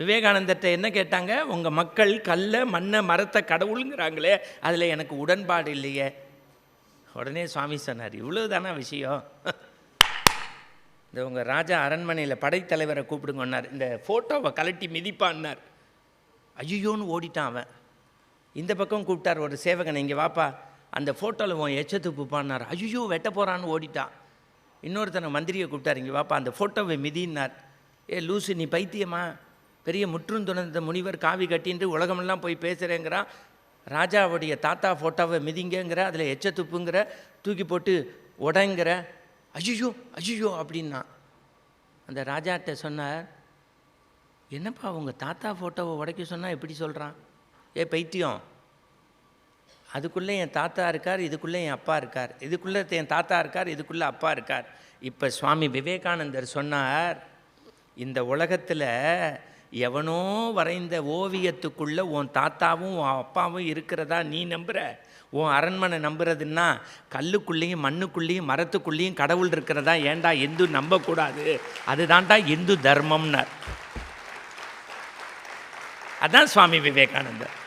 விவேகானந்தர்கிட்ட என்ன கேட்டாங்க? உங்கள் மக்கள் கல்லை மண்ணை மரத்தை கடவுளுங்கிறாங்களே அதில் எனக்கு உடன்பாடு இல்லையே. உடனே சுவாமி சொன்னார் இவ்வளோ தானே விஷயம்? இந்த உங்கள் ராஜா அரண்மனையில் படைத்தலைவரை கூப்பிடுங்கன்னார் இந்த ஃபோட்டோவை கலட்டி மிதிப்பான்னார். ஐயோன்னு ஓடிட்டான் அவன். இந்த பக்கம் கூப்பிட்டார் ஒரு சேவகனை இங்கே வாப்பா அந்த ஃபோட்டோவில் உன் எச்சத்து துப்புப்பான்னார் ஐயோ வெட்ட போகிறான்னு ஓடிட்டான். இன்னொருத்தனை மந்திரியை கூப்பிட்டார் இங்கே வாப்பா அந்த ஃபோட்டோவை மிதின்னார். ஏ லூசு நீ பைத்தியமா? பெரிய முற்றுந்துணர்ந்த முனிவர் காவி கட்டின்ட்டு உலகமெல்லாம் போய் பேசுகிறேங்கிறான் ராஜாவுடைய தாத்தா ஃபோட்டோவை மிதிங்கங்கிற அதில் எச்ச துப்புங்கிற தூக்கி போட்டு உடைங்கிற அஜியோ அஜியோ அப்படின்னா அந்த ராஜாட்ட சொன்னார் என்னப்பா உங்கள் தாத்தா ஃபோட்டோவை உடைக்க சொன்னால் எப்படி சொல்கிறான் ஏ பைத்தியம். அதுக்குள்ளே என் தாத்தா இருக்கார் இதுக்குள்ளே என் அப்பா இருக்கார். இதுக்குள்ளே என் தாத்தா இருக்கார் இதுக்குள்ளே அப்பா இருக்கார். இப்போ சுவாமி விவேகானந்தர் சொன்னார் இந்த உலகத்தில் எவனோ வரைந்த ஓவியத்துக்குள்ளே உன் தாத்தாவும் உன் அப்பாவும் இருக்கிறதா நீ நம்புற? உன் அரண்மனை நம்புறதுன்னா கல்லுக்குள்ளேயும் மண்ணுக்குள்ளேயும் மரத்துக்குள்ளேயும் கடவுள் இருக்கிறதா? ஏன்டா எந்து நம்பக்கூடாது? அதுதான்டா இந்து தர்மம்னார். அதான் சுவாமி விவேகானந்தர்.